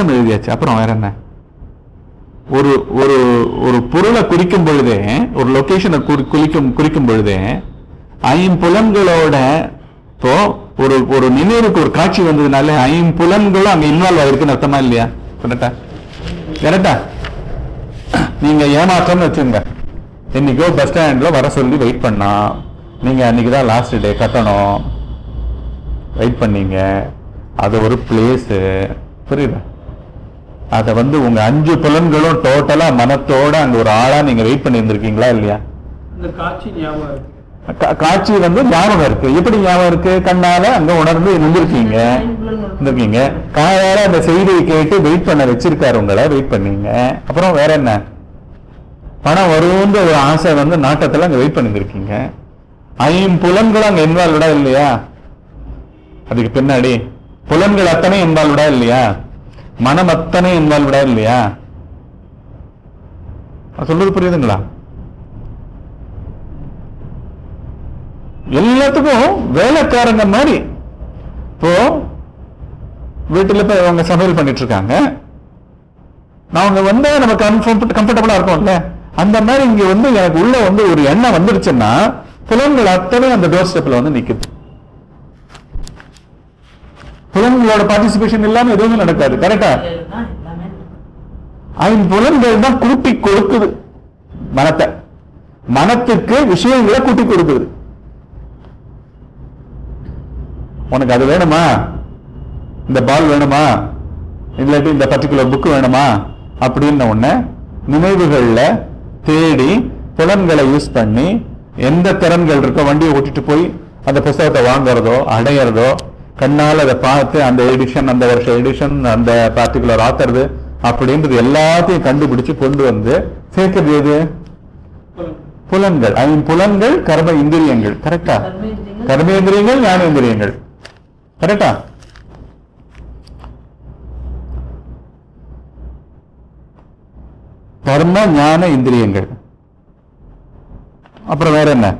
எழுதியாச்சு. அப்புறம் வேற என்ன? ஒரு ஒரு ஒரு பொருளை குறிக்கும் பொழுதே ஒரு லொகேஷனை குறிக்கும் குறிக்கும் பொழுதே ஐம்புலன்களோட இப்போ ஒரு ஒரு நினைவுக்கு ஒரு காட்சி வந்ததுனால ஐம்புலன்களும் அங்க இன்வால்வ் ஆயிருக்குன்னு அர்த்தமா இல்லையா? கரெக்டா கரெக்டா நீங்க ஏமாற்றம்னு வச்சுங்க இன்னைக்கோ பஸ் ஸ்டாண்ட்ல வர சொல்லி வெயிட் பண்ணா நீங்க அன்னைக்கு தான் லாஸ்ட் டே கட்டணும். வெயிட் பண்ணீங்க. அது ஒரு பிளேஸு புரியுதா? அதை வந்து உங்க அஞ்சு புலன்களும் டோட்டலா மனத்தோட அங்க ஒரு ஆளா நீங்க வெயிட் பண்ணி இருந்திருக்கீங்களா இல்லையா? இந்த காட்சி வந்து ஞாபகம் இருக்கு. எப்படி ஞாபகம் இருக்கு? கண்ணால அங்க உணர்ந்து நின்றுருக்கீங்க. இருந்திருக்கீங்க காயால அந்த செய்தியை கேட்டு வெயிட் பண்ண வச்சிருக்காரு உங்களை. வெயிட் பண்ணீங்க. அப்புறம் வேற என்ன? பணம் வரும்ன்ற ஒரு ஆசை வந்து நாட்டத்துல அங்க வெயிட் பண்ணிருக்கீங்க ஐம்புலன்களும் அங்க இன்வால்வ்டா இல்லையா? அதுக்கு பின்னாடி புலன்கள் அத்தனை இன்வால்வ்டா இல்லையா? மனம் அத்தனை இன்வால்வ்டா இல்லையா சொல்றது புரியுதுங்களா? எல்லாத்துக்கும் வேலைக்காரங்க மாதிரி. இப்போ வீட்டில் இப்போ அவங்க சமையல் பண்ணிட்டு இருக்காங்க நான் அவங்க வந்தா நம்ம கம்ஃபர்ட் கம்ஃபர்டபுளா இருக்கும்ல. அந்த மாதிரி இங்க வந்து எனக்கு உள்ள வந்து ஒரு எண்ணம் வந்துருச்சுன்னா புலன்கள் அத்தனை அந்த டோர் ஸ்டெப்ல வந்து நிக்குது. புலன்களோட பார்ட்டிசிபேஷன் இல்லாம எதுவுமே நடக்காது. கரெக்டா ஐந்து புலன்கள் தான் கூட்டி கொடுக்குது. மனத்தை. மனத்துக்கு விஷயங்களை கூட்டி கொடுக்குது. உனக்கு அது வேணுமா? இந்த பால் வேணுமா? இல்லாட்டி இந்த பர்டிகுலர் புக் வேணுமா? அப்படின்ன உடனே நினைவுகள்ல தேடி புலன்களை யூஸ் பண்ணி எந்த திறன்கள் இருக்கோ வண்டியை ஓட்டிட்டு போய் அந்த புஸ்தகத்தை வாங்குறதோ அடையிறதோ கண்ணால் அதை பார்த்து அந்த எடிஷன் அந்த வருஷ எடிஷன் அந்த பர்டிகுலர் ஆத்தருது அப்படின்றது எல்லாத்தையும் கண்டுபிடிச்சு கொண்டு வந்து சேர்க்கிறது எது? புலன்கள். ஐந்து புலன்கள் கர்ம இந்திரியங்கள். கரெக்டா கர்மேந்திரியங்கள். ஞானேந்திரியங்கள். கரெக்டா கர்ம ஞான இந்திரியங்கள். அப்புறம் வேற என்ன?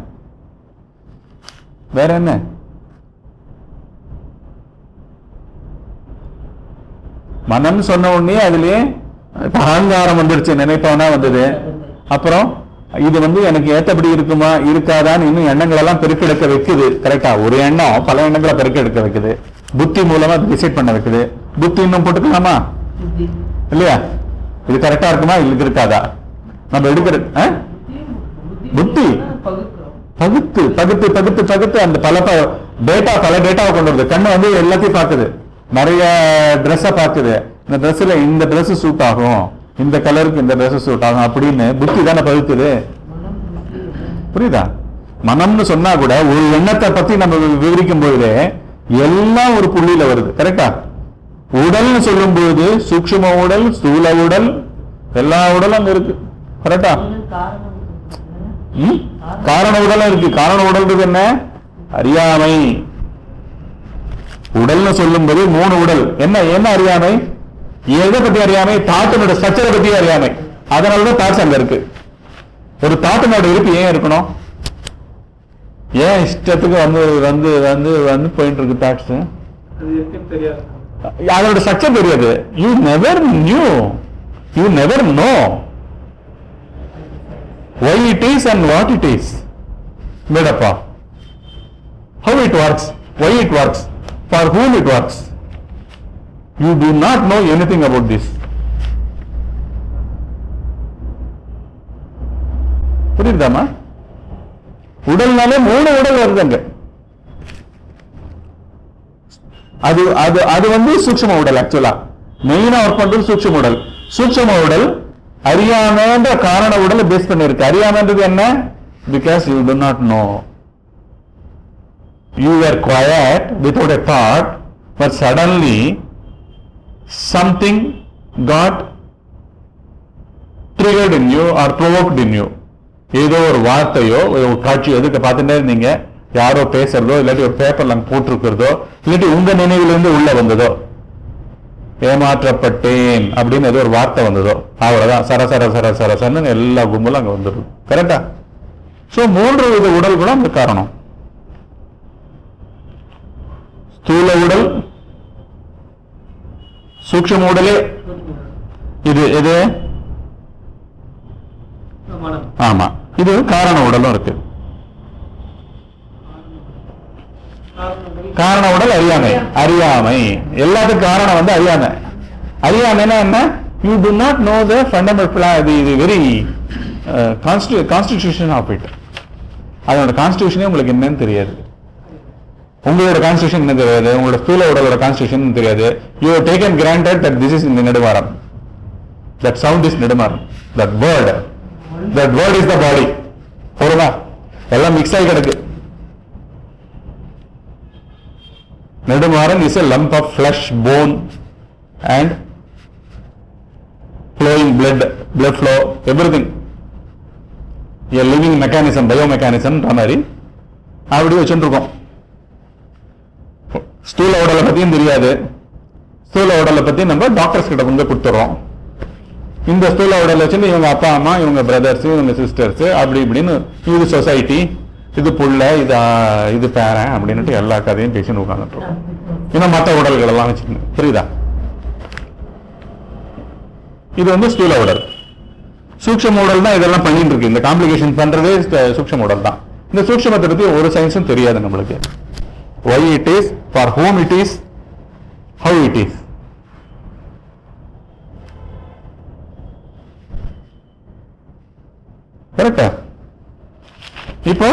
வேற என்ன? மனம் சொன்ன உடனே அதுலயே இப்ப அகங்காரம் வந்துருச்சு நினைப்பவனா வந்தது. அப்புறம் இது வந்து எனக்கு ஏத்தபடி இருக்குமா இருக்காதான்னு இன்னும் எண்ணங்கள் எல்லாம் பெருக்கெடுக்க வைக்குது. கரெக்டா ஒரு எண்ணம் பல எண்ணங்களை பெருக்கெடுக்க வைக்குது. புத்தி மூலமா டிசைட் பண்ண வைக்குது. புத்தி இன்னும் போட்டுக்கலாமா? இல்லையா? இது கரெக்டா இருக்குமா? இது இருக்காதா? நம்ம எடுக்கிற? புத்தி பகுத்து பகுத்து பகுத்து பகுத்து. அந்த பல டேட்டா பல டேட்டாவை கொண்டு வருது. கண்ணு வந்து எல்லாத்தையும் பார்க்குது. நிறைய ட்ரெஸ்ஸை பார்க்குது. இந்த ட்ரெஸ்ஸில் இந்த ட்ரெஸ்ஸு சூட் ஆகும். இந்த கலருக்கு இந்த ட்ரெஸ்ஸு சூட் ஆகும் அப்படின்னு புத்தி தானே பகுக்குது? புரியுதா? மனம்னு சொன்னா கூட ஒரு எண்ணத்தை பத்தி நம்ம விவரிக்கும் பொழுது எல்லாம் ஒரு புள்ளியில வருது. கரெக்டா உடல்னு சொல்லும்போது சூக்ஷ்ம உடல் ஸ்தூல உடல் எல்லா உடலும் அங்க இருக்கு. கரெக்டா ம்? காரண உடலும் இருக்கு. காரண உடல்ன்றது என்ன? அறியாமை. உடல்னு சொல்லும்போது மூணு உடல். என்ன என்ன அறியாமை? எதை பத்தி அறியாமை? தாட்டினோட ஸ்ட்ரக்சரை பத்தி அறியாமை. அதனாலதான் தாட்ஸ் அங்க இருக்கு. ஒரு தாட்டினோட இருப்பு ஏன் இருக்கணும்? ஏன் இஷ்டத்துக்கு வந்து வந்து வந்து வந்து போயிட்டு இருக்கு தாட்ஸ் அதோட ஸ்ட்ரக்சர் தெரியாது. You never knew you never know why it is and what it is. மேடப்பா how it works. Why it works. For whom it works? You do not know anything about this. புரியுதாமா உடல்னாலே மூணு உடல் வருதுங்க. அது அது அது வந்து சூட்சம உடல் ஆக்சுவலா மெயினா ஒர்க் பண்றது சூட்சம உடல். சூட்சம உடல் அறியாமன்ற காரண உடலை பேஸ் பண்ணிருக்கு அறியாமன்றது என்ன? Because you do not know you were quiet without a thought, but suddenly something got triggered in you or provoked in you. ஏதோ ஒரு வார்த்தையோ ஒரு காட்சி எதுக்கு பார்த்துட்டே இருந்தீங்க? யாரோ பேசுறதோ இல்லாட்டி ஒரு பேப்பர்ல போட்டிருக்கிறதோ இல்லாட்டி உங்க நினைவிலிருந்து உள்ள வந்ததோ. ஏமாற்றப்பட்டேன் அப்படின்னு ஏதோ ஒரு வார்த்தை வந்ததோ. அவ்வளவுதான். சர சர சர சர சரன்னு எல்லா கும்பலும் அங்க வந்துடும் கரெக்டா சோ மூன்று வித உடல் கூட அந்த காரணம். ஸ்தூல உடல் சூக்ஷம உடலே இது எது? ஆமா இது காரண உடலும் இருக்கு. காரண உடல் அறியாமை. அறியாமை. எல்லாத்துக்கும் காரணம் வந்து அறியாமை. அறியாமைன்னா என்ன? You do not know the fundamental இது இது வெரி கான்ஸ்டிடியூஷன் ஆஃப் இட் அதோட கான்ஸ்டியூஷனே உங்களுக்கு என்னன்னு தெரியாது. உங்களோட கான்ஸ்டியூஷன் என்ன தெரியாது? உங்களோட ஸ்தூல உடலோட கான்ஸ்டியூஷன் தெரியாது? You taken granted that this is இந்த Nedumaran that sound is Nedumaran that word that word is the body போடுதா எல்லாம் மிக்ஸ் ஆகி கிடக்கு. Nedumaran is a lump of flesh bone and flowing blood blood flow everything. A living mechanism biomechanism மாதிரி. அப்படி வச்சுருக்கோம் ஸ்தூல உடலை பத்தியும் தெரியாது. ஸ்தூல உடலை பத்தி நம்ம டாக்டர்ஸ் கிட்ட கொண்டு கொடுத்துறோம் இந்த ஸ்தூல உடலை வச்சு இவங்க அப்பா அம்மா இவங்க பிரதர்ஸ் இவங்க சிஸ்டர்ஸ் அப்படி இப்படின்னு இது சொசைட்டி இது புள்ள இது இது பேரன் அப்படின்னுட்டு எல்லா கதையும் பேசின்னு உட்காந்துட்டு இருக்கோம் இன்னும் மற்ற உடல்கள் எல்லாம் வச்சுக்கணும் புரியுதா? இது வந்து ஸ்தூல உடல். சூக்ஷ்ம உடல் தான் இதெல்லாம் பண்ணிட்டு இருக்கு. இந்த காம்ப்ளிகேஷன் பண்றதே ஸ்த- சூக்ஷ்ம உடல் தான் இந்த சூக்ஷ்மத்தை பத்தி ஒரு சயின்ஸும் தெரியாது நம்மளுக்கு. Why it is for whom it is how it is. கரெக்டா இப்போ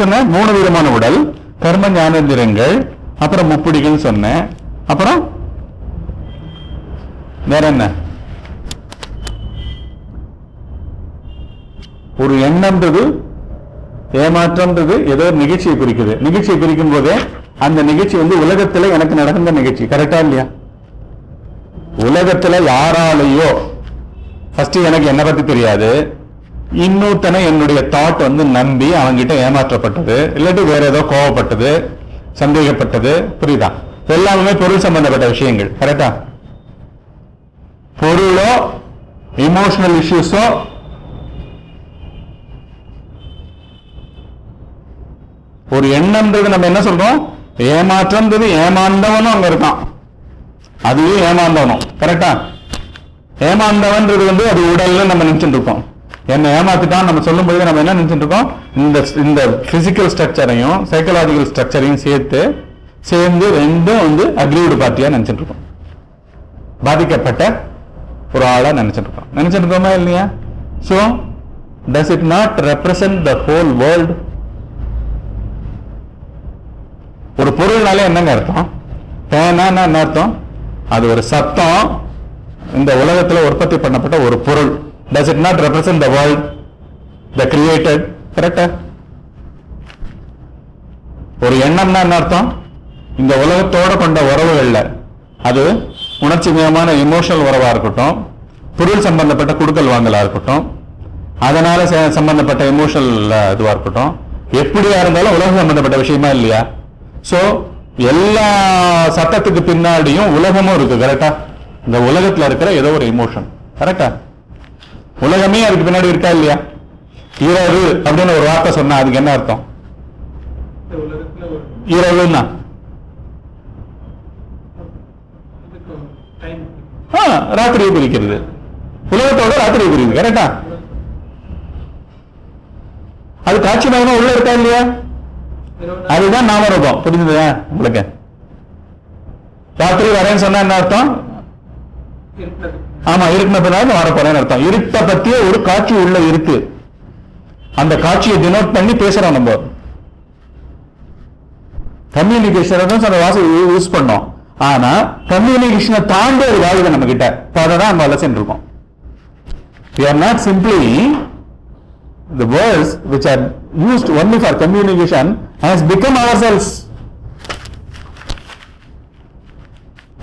சொன்ன மூணு விதமான உடல் கர்ம ஞானேந்திரங்கள் அப்புறம் முப்பிடிகள் சொன்னேன் அப்புறம் வேற என்ன? ஒரு எண்ணம்ன்றது ஏமாற்றம்ன்றது ஏதோ ஒரு நிகழ்ச்சியை குறிக்குது. நிகழ்ச்சியை குறிக்கும் போதே அந்த நிகழ்ச்சி வந்து உலகத்துல எனக்கு நடந்த நிகழ்ச்சி கரெக்டா இல்லையா? உலகத்துல யாராலேயோ ஃபர்ஸ்ட் எனக்கு என்ன பத்தி தெரியாது. இன்னொருத்தனை என்னுடைய தாட் வந்து நம்பி அவன்கிட்ட ஏமாற்றப்பட்டது இல்லாட்டி வேற ஏதோ கோவப்பட்டது சந்தேகப்பட்டது புரியுதா? எல்லாமே பொருள் சம்பந்தப்பட்ட விஷயங்கள் கரெக்டா பொருளோ இமோஷனல் இஷ்யூஸோ ஒரு எண்ணம்ன்றது நம்ம என்ன சொல்றோம்? ஏமாற்றம்ன்றது ஏமாந்தவனும் அங்க இருக்கான். அதுவே ஏமாந்தவனும். கரெக்டா ஏமாந்தவன்றது வந்து அது உடல்ல நம்ம நினைச்சுட்டு இருக்கோம். என்ன ஏமாத்திட்டான் நம்ம சொல்லும்போது நம்ம என்ன நினைச்சிட்டு இருக்கோம்? இந்த இந்த பிசிக்கல் ஸ்ட்ரக்சரையும் சைக்கலாஜிக்கல் ஸ்ட்ரக்சரையும் சேர்த்து சேர்ந்து ரெண்டும் வந்து அக்ரீவ்டு பார்ட்டியா நினைச்சிட்டு இருக்கோம். பாதிக்கப்பட்ட ஒரு ஆளா நினைச்சிட்டு இருக்கோம். நினைச்சிட்டு இருக்கோமா இல்லையா? So does it not represent the whole world ஒரு பொருள்னாலே என்னங்க அர்த்தம்? பேனா என்ன அர்த்தம்? அது ஒரு சத்தம். இந்த உலகத்தில் உற்பத்தி பண்ணப்பட்ட ஒரு பொருள். Does it not represent the world the created கரெக்டா ஒரு எண்ணம்னா என்ன அர்த்தம்? இந்த உலகத்தோட கொண்ட உறவுகள்ல. அது உணர்ச்சிமயமான இமோஷனல் உறவா இருக்கட்டும் பொருள் சம்பந்தப்பட்ட குடுக்கல் வாங்கலா இருக்கட்டும் அதனால ச- சம்பந்தப்பட்ட இமோஷனல் இதுவா இருக்கட்டும் எப்படியா இருந்தாலும் உலகம் சம்பந்தப்பட்ட விஷயமா இல்லையா? சோ எல்லா சட்டத்துக்கு பின்னாடியும் உலகமும் இருக்கு கரெக்டா இந்த உலகத்துல இருக்கிற ஏதோ ஒரு இமோஷன் கரெக்டா உலகமே அதுக்கு பின்னாடி இருக்கா இல்லையா? இரவு அப்படின்னு ஒரு வார்த்தை சொன்னா அதுக்கு என்ன அர்த்தம்? இரவுன்னா? ஆ, ராத்திரியை குறிக்கிறது. உலகத்தோட ராத்திரியை குறிக்குது கரெக்டா அது காட்சி மயமா உள்ள இருக்கா இல்லையா? அதுதான் நாமரூபம். புரிஞ்சுதா? உங்களுக்கு? ராத்திரி வரேன்னு சொன்னா என்ன அர்த்தம்? ஆமா இருட்டின வரப்போறேன்னு அர்த்தம். இருட்ட பத்தியே ஒரு காட்சி உள்ள இருக்கு. அந்த காட்சியை டினோட் பண்ணி பேசுறோம் நம்ம. கம்யூனிகேஷன் வாசி யூஸ் பண்ணோம். ஆனா கம்யூனிகேஷனை தாண்டி ஒரு வாழ்வு நம்ம கிட்ட இப்ப அதை தான் நம்ம அலசின்னு இருக்கோம். We are not simply the words which are used only for communication has become ourselves.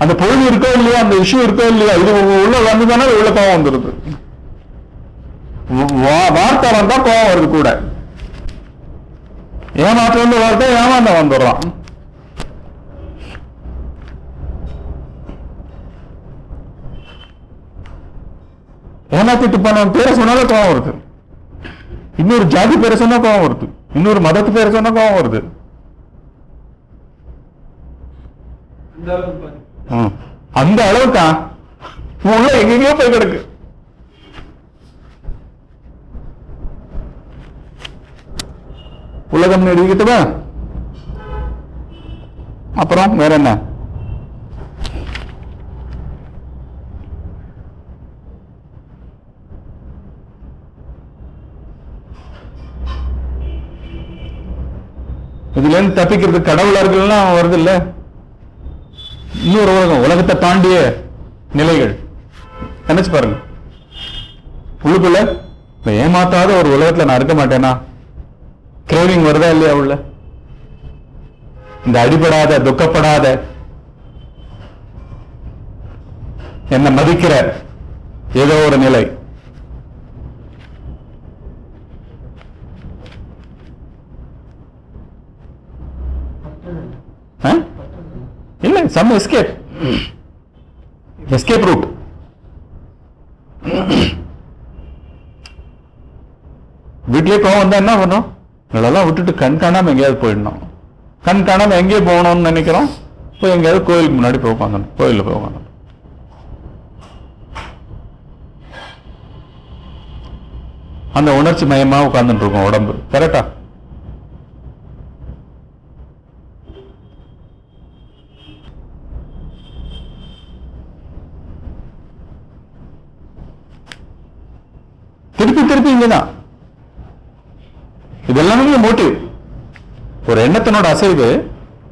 அந்த பொழுது இருக்கோ இல்லையா அந்த இஷ்யூ இருக்கோ இல்லையா இது உள்ள வந்துதானே உள்ள கோவம் வந்துருது. வார்த்தை வந்தா கோவம் வருது கூட. ஏமாற்றம் வந்து வார்த்தை ஏமாந்த வந்துடுறான். ஏமாத்திட்டு போனவன் பேர சொன்னாலும் கோவம் வருது. இன்னொரு ஜாதி பேரை சொன்னா கோவம் வருது. இன்னொரு மதத்து பேரை சொன்னா கோவம் வருது. அந்த அளவுக்கு உள்ள எங்கெங்கயோ போய் கிடக்கு. உலகம் எழுதிக்கிட்டுவா அப்புறம் வேற என்ன? இதுல இருந்து தப்பிக்கிறது கடவுளர்கள்லாம் வருது இல்ல இன்னொரு உலகம் உலகத்தை தாண்டிய நிலைகள். நினைச்சு பாருங்க. உள்ளுக்குள்ள இந்த ஏமாத்தாத ஒரு உலகத்துல நான் இருக்க மாட்டேனா? கிரேவிங் வருதா இல்லையா உள்ள? இந்த அடிபடாத துக்கப்படாத என்ன மதிக்கிற ஏதோ ஒரு நிலை ஆ? இல்ல சம் எஸ்கேப் எஸ்கேப் ரூட் வீட்லயே கோவம் வந்தா என்ன பண்ணும்? இதெல்லாம் விட்டுட்டு கண் காணாம எங்கேயாவது போயிடணும். கண் காணாம எங்கேயே போகணும்னு நினைக்கிறோம். போய் எங்கேயாவது கோயிலுக்கு முன்னாடி போய் உட்காந்துடும் கோயிலில் போய் உட்காந்துடும் அந்த உணர்ச்சி மயமா உட்காந்துட்டு இருக்கும் உடம்பு. கரெக்டா திருப்பி இங்கதான் இது எல்லாமே மோட்டிவ் ஒரு எண்ணத்தினோட அசைவு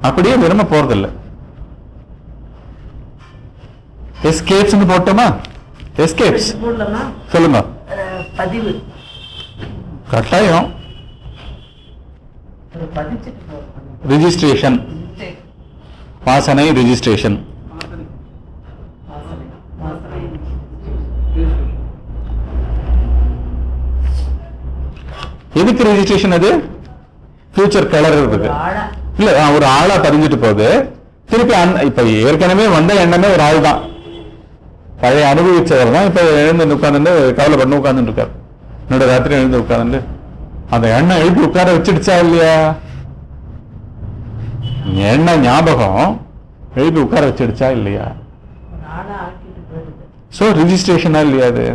அப்படியே விரும்ப போறதில்லை. எஸ்கேப்ஸ் போட்டோமா? எஸ்கேப்ஸ் சொல்லுங்க. பதிவு. கட்டாயம். ரிஜிஸ்ட்ரேஷன் வாசனை ரிஜிஸ்ட்ரேஷன் வாசனை வாசனை வாசனை registration. எதுக்கு ரிஜிஸ்ட்ரேஷன் அது? ஃபியூச்சர் ஆழா இல்ல ஒரு ஆளா பதிஞ்சிட்டு போகுது. திருப்பி இப்ப ஏற்கனவே வந்த எண்ணமே ஒரு ஆள் தான். பழைய அனுபவிச்சவர் தான். இப்ப எழுந்து உட்கார்ந்து கவலைப்பட்டு உட்கார்ந்துட்டு இருக்காரு. என்னோட ராத்திரி எழுந்து உட்கார்ந்து. அந்த எண்ணம் எழுப்பி உட்கார வச்சிடுச்சா இல்லையா? எண்ணம் ஞாபகம்? எழுப்பி உட்கார வச்சிடுச்சா இல்லையா? சோ ரிஜிஸ்ட்ரேஷனா இல்லையா அது?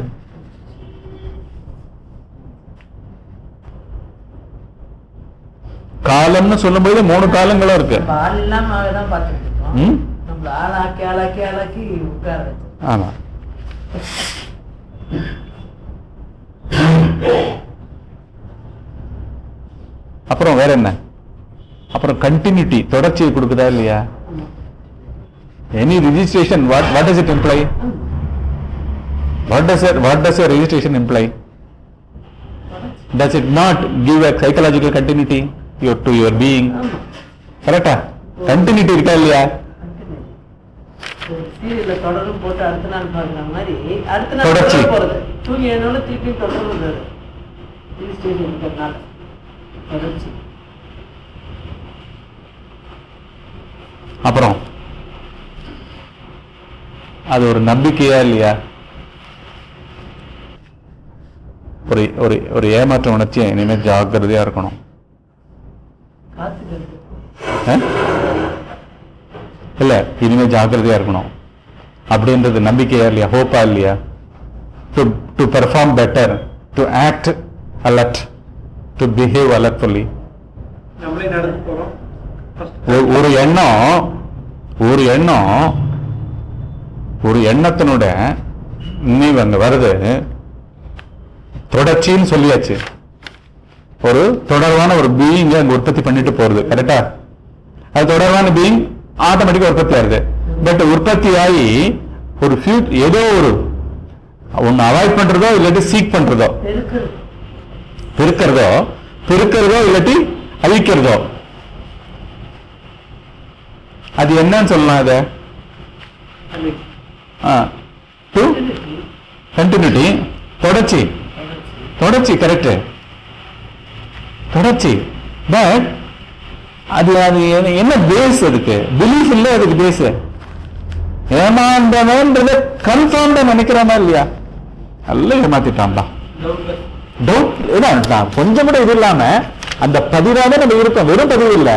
காலம்னு சொல்லும்போது மூணு காலங்களும் இருக்கு. ஆமா. அப்புறம் வேற என்ன? அப்புறம் கண்டினியூட்டி தொடர்ச்சியை கொடுக்குதா இல்லையா? Any registration what what does it imply what does what does registration imply? Does it not give a psychological continuity? To your being. ஆமா கரெக்டா கண்டினியூட்டி இருக்கா இல்லையா ஒரு சீரியல்ல தொடரும் போட்டு அடுத்த நாள் பார்க்குற மாதிரி அடுத்த நாள் தொடர்ச்சி. தொடர் போறது. தூங்கி என்னோட திருப்பி தொடர்ந்து ரிஜிஸ்ட்ரேஷன் இருக்கிறதுனால தொடர்ச்சி. அப்புறம் அது ஒரு நம்பிக்கையா இல்லையா? ஒரு ஒரு ஒரு ஏமாற்ற உணர்ச்சியை இனிமே ஜாக்கிரதையா இருக்கணும்? இல்ல இனிமே ஜாக்கிரதையா இருக்கணும். அப்படின்றது நம்பிக்கையா இல்லையா? ஹோப்பா இல்லையா? To to perform better to act alert to behave alertfully ஒரு- எண்ணம் ஒரு எண்ணம் ஒரு எண்ணத்தினோட நினைவு அங்க வருது. தொடர்ச்சின்னு சொல்லியாச்சு. ஒரு தொடர்பான ஒரு பீயிங் அங்க உற்பத்தி பண்ணிட்டு போறது கரெக்டா அது தொடர்பான பீயிங் ஆட்டோமேட்டிக்கா உற்பத்தி ஆகுது பட் உற்பத்தி ஆகி ஒரு ஃபியூ ஏதோ ஒரு ஒன்னு அவாய்ட் பண்றதோ இல்லாட்டி சீக் பண்றதோ? பெருக்கிறது? பெருக்கிறதோ இல்லாட்டி அழிக்கிறதோ? அது என்னன்னு சொல்லலாம் அதை கண்டினியூட்டி தொடர்ச்சி. தொடர்ச்சி கரெக்ட் தொடர்ச்சி. பட் அது அது என்ன- பேஸ் அதுக்கு? பிலீஃப் இல்ல அதுக்கு பேஸ் ஏமாந்தவன்றத கன்ஃபார்ம்டா நினைக்கிறானா இல்லையா? நல்ல ஏமாத்திட்டான்டா. டவுட் இதான் கொஞ்சம் கூட இது இல்லாம அந்த பதிவாக நம்ம இருக்கோம். வெறும் பதிவு இல்ல.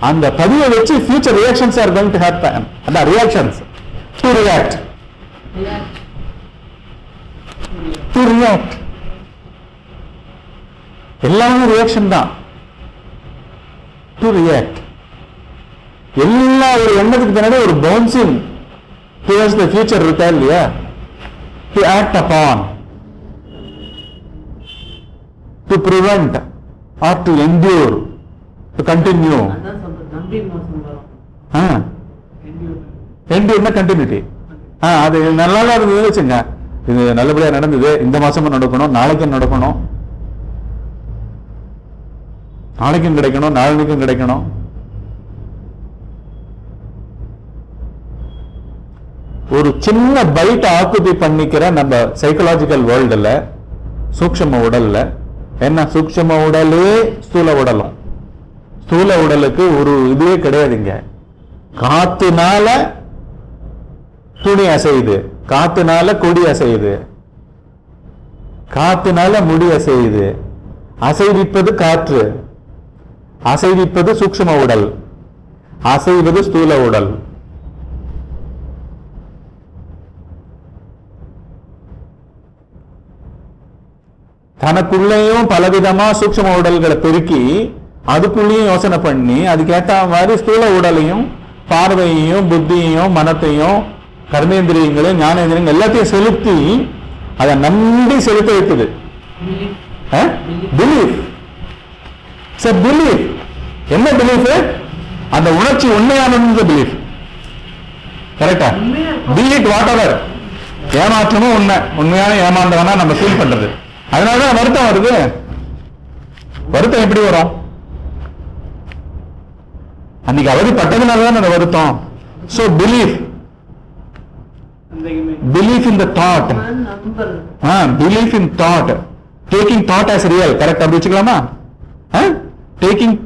அந்த பதிவை வச்சு future reactions are going to happen அந்த reactions to react to react எல்லாமே ரியாக்ஷன் தான். டு ரியாக்ட் எல்லா ஒரு எண்ணத்துக்கு பின்னாடி ஒரு பவுன்சிங் டுவர்ட்ஸ் த ஃபியூச்சர் இருக்கா இல்லையா? To act upon to prevent or to endure to continue என்டியூர்னா continuity ஆ. அது நல்லா இருந்தது வச்சுங்க இது நல்லபடியா நடந்தது. இந்த மாசமும் நடக்கணும் நாளைக்கும் நடக்கணும். நாளைக்கும் கிடைக்கணும் நாளைக்கும் கிடைக்கணும். ஒரு சின்ன பைட் ஆக்குபை பண்ணிக்கிற நம்ம சைக்கலாஜிக்கல் வேர்ல்டில் சூக்ஷ்ம உடல்ல என்ன? சூக்ஷ்ம உடலே ஸ்தூல உடலும். ஸ்தூல உடலுக்கு ஒரு இதுவே கிடையாதுங்க. காத்துனால துணி அசையுது. காத்துனால கொடி அசையுது. காத்துனால முடி அசையுது. அசைவிப்பது காற்று. அசைவிப்பது சூக்ஷ்ம உடல். அசைவது ஸ்தூல உடல். தனக்குள்ளேயும் பலவிதமா சூக்ஷ்ம உடல்களை பெருக்கி அதுக்குள்ளேயும் யோசனை பண்ணி அதுக்கேத்த மாதிரி ஸ்தூல உடலையும் பார்வையையும் புத்தியையும் மனத்தையும் கர்மேந்திரியங்களையும் ஞானேந்திரியங்கள் எல்லாத்தையும் செலுத்தி அதை நம்பி செலுத்த வைக்குது பிலீஃப் சார் பிலீஃப் என்ன பிலீஃப் அந்த உணர்ச்சி உண்மையானது பிலீஃப் கரெக்டா. பி இட் வாட் எவர் ஏமாற்றமும் உண்மை. உண்மையான ஏமாந்தவனா நம்ம ஃபீல் பண்றது. அதனாலதான் வருத்தம் வருது. வருத்தம் எப்படி வரும்? அன்னைக்கு அவதிப்பட்டதுனால தான் அந்த வருத்தம். So belief belief in the thought belief in thought taking thought as real correct அப்படி வச்சுக்கலாமா taking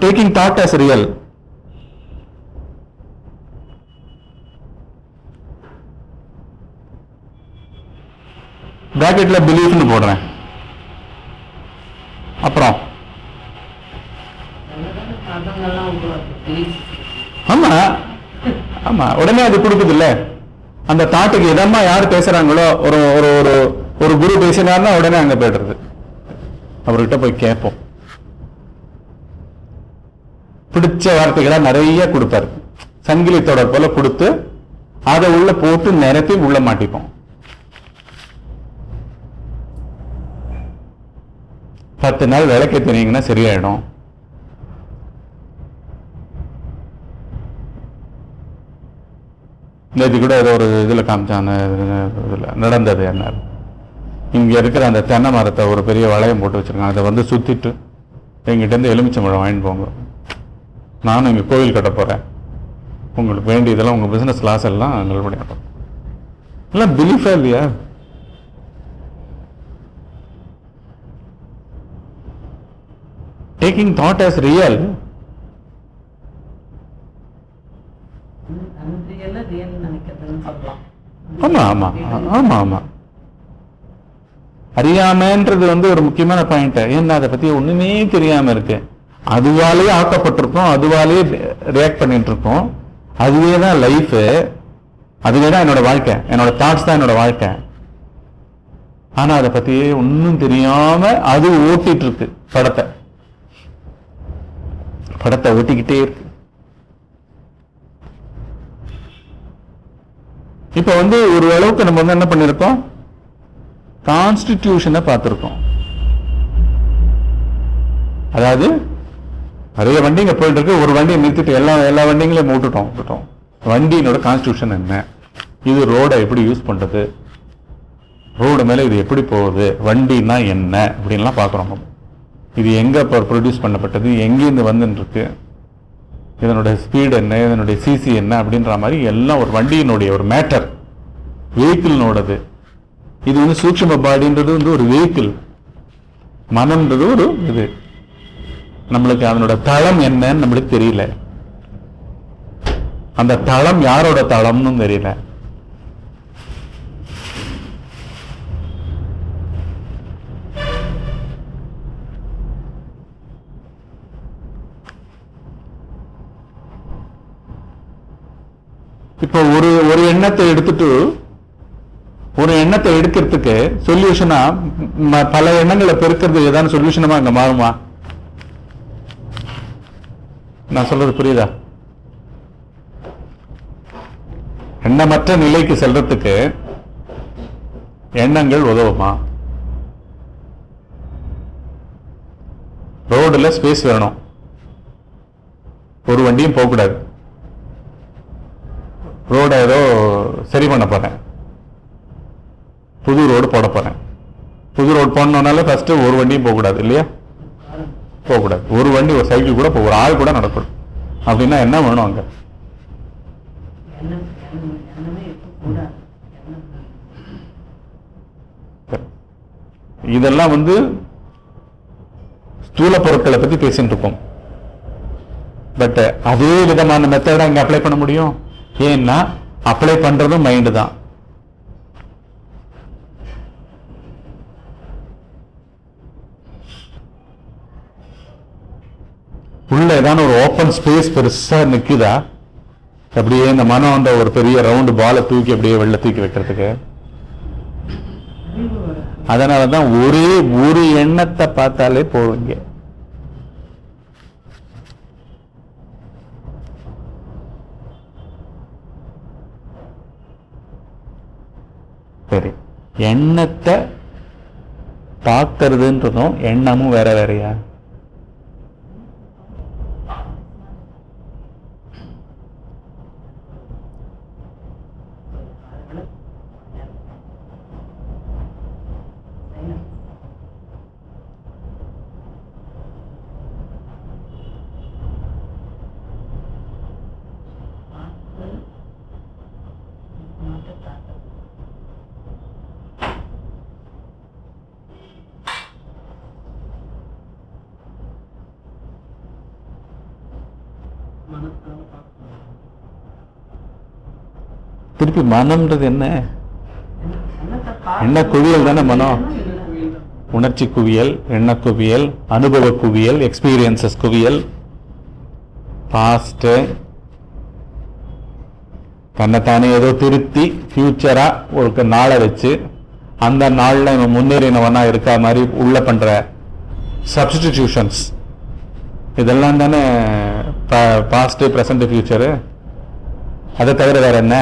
taking thought as real பிராக்கெட்ல பிலீஃப்னு போடுறேன். அப்புறம். ஆமா. ஆமா. உடனே அது கொடுக்குது இல்ல அந்த தாட்டுக்கு இதமா யார் பேசுறாங்களோ ஒரு ஒரு ஒரு ஒரு குரு பேசினார்னா உடனே அங்க போயிடுறது. அவர்கிட்ட போய் கேட்போம். பிடிச்ச வார்த்தைகளா நிறைய கொடுப்பாரு. சங்கிலி தொடர் போல கொடுத்து அதை உள்ள போட்டு நிரப்பி உள்ள மாட்டிப்போம். பத்து நாள் விளக்கேற்றினீங்கன்னா சரியாயிடும். நேற்று கூட ஏதோ ஒரு இதில் காமிச்சாங்க இதில் நடந்தது என்ன? இங்கே இருக்கிற அந்த தென்னை மரத்தை ஒரு பெரிய வளையம் போட்டு வச்சிருக்காங்க அதை வந்து சுற்றிட்டு எங்கிட்டேருந்து எலுமிச்சம்பழம் வாங்கிட்டு போங்க. நானும் இங்கே கோவில் கட்ட போகிறேன் உங்களுக்கு வேண்டியதெல்லாம் உங்கள் பிஸ்னஸ் லாஸ் எல்லாம் நல்லபடியாக இருக்கும். எல்லாம் பிலீஃபா இல்லையா? டேக்கிங் தாட் ஆஸ் ரியல் ஆமாம் ஆமாம் ஆமாம் ஆமாம் ஆமா ஆமா ஆமா ஆமா. அறியாமன்றது வந்து ஒரு முக்கியமான பாயிண்ட் ஏன்னா அதை பத்தி ஒண்ணுமே தெரியாம இருக்கு. அதுவாலேயே ஆக்கப்பட்டிருக்கோம் அதுவாலேயே ரியாக்ட் பண்ணிட்டு இருக்கோம் அதுவே தான் லைஃப் அதுவே தான் என்னோட வாழ்க்கை. என்னோட தாட்ஸ் தான் என்னோட வாழ்க்கை. ஆனா அதை பத்தியே ஒன்றும் தெரியாம அது ஓட்டிட்டு இருக்கு படத்தை. படத்தை ஓட்டிக்கிட்டே இருக்கு. இப்ப வந்து ஒரு அளவுக்கு நம்ம வந்து என்ன பண்ணிருக்கோம்? கான்ஸ்டிடியூஷனை பார்த்திருக்கோம். அதாவது நிறைய வண்டிங்க போயிட்டு இருக்கு ஒரு வண்டியை நிறுத்திட்டு எல்லா எல்லா வண்டிங்களையும் விட்டுட்டோம் விட்டுட்டோம். வண்டியினோட கான்ஸ்டியூஷன் என்ன? இது ரோடை எப்படி யூஸ் பண்றது? ரோடு மேலே இது எப்படி போகுது? வண்டின்னா என்ன? அப்படின்லாம் பார்க்குறோம் இது எங்கே இப்போ ப்ரொடியூஸ் பண்ணப்பட்டது? எங்கேருந்து வந்துன்னு இதனுடைய ஸ்பீடு என்ன? இதனுடைய சிசி என்ன? அப்படின்ற மாதிரி எல்லாம் ஒரு வண்டியினுடைய ஒரு மேட்டர் வெஹிக்கிள்னோடது இது வந்து சூக்ஷ்ம பாடின்றது வந்து ஒரு வெஹிக்கிள் மனம்ன்றது ஒரு இது. நம்மளுக்கு அதனோட தளம் என்னன்னு நம்மளுக்கு தெரியல. அந்த தளம் யாரோட தளம்னு தெரியல. இப்போ ஒரு ஒரு எண்ணத்தை எடுத்துட்டு ஒரு எண்ணத்தை எடுக்கிறதுக்கு சொல்யூஷனா பல எண்ணங்களை பெருக்கிறது ஏதாவது சொல்யூஷனமா அங்க மாறுமா? நான் சொல்றது புரியுதா? எண்ணமற்ற நிலைக்கு செல்றதுக்கு எண்ணங்கள் உதவுமா? ரோடுல ஸ்பேஸ் வேணும். ஒரு வண்டியும் போகக்கூடாது. ரோடை ஏதோ சரி பண்ண போறேன். புது ரோடு போட போறேன். புது ரோடு போடணுன்னால ஃபஸ்ட்டு ஒரு வண்டியும் போகக்கூடாது இல்லையா? போகக்கூடாது. ஒரு வண்டி ஒரு சைக்கிள் கூட இப்போ ஒரு ஆள் கூட நடக்கணும். அப்படின்னா என்ன வேணும் அங்க? இதெல்லாம் வந்து ஸ்தூல பொருட்களை பத்தி பேசிட்டு இருக்கோம். பட் அதே விதமான மெத்தடை அங்க அப்ளை பண்ண முடியும். ஏன்னா அப்ளை பண்றதும் மைண்டு தான். உள்ள ஏதாவது ஒரு ஓப்பன் ஸ்பேஸ் பெருசா நிக்குதா? அப்படியே இந்த மனம் அந்த ஒரு பெரிய ரவுண்டு பாலை தூக்கி அப்படியே வெளில தூக்கி வைக்கிறதுக்கு. அதனால தான் ஒரே ஒரு எண்ணத்தை பார்த்தாலே போவீங்க சரி. எண்ணத்தை பார்க்கறதுன்றதும் எண்ணமும் வேற வேறயா? திருப்பி மனம்ன்றது என்ன? என்ன எண்ண குவியல் தானே மனம்? உணர்ச்சி குவியல் எண்ண குவியல் அனுபவ குவியல் எக்ஸ்பீரியன்சஸ் குவியல். பாஸ்ட் தன்னைத்தானே ஏதோ திருத்தி ஃபியூச்சரா ஒரு நாளை வச்சு அந்த நாளில் இவன் முன்னேறினவனா இருக்கா மாதிரி உள்ள பண்ற சப்ஸ்டிடியூஷன்ஸ் இதெல்லாம் தானே பாஸ்ட் பிரசன்ட் ஃபியூச்சரு அதை தவிர வேற என்ன?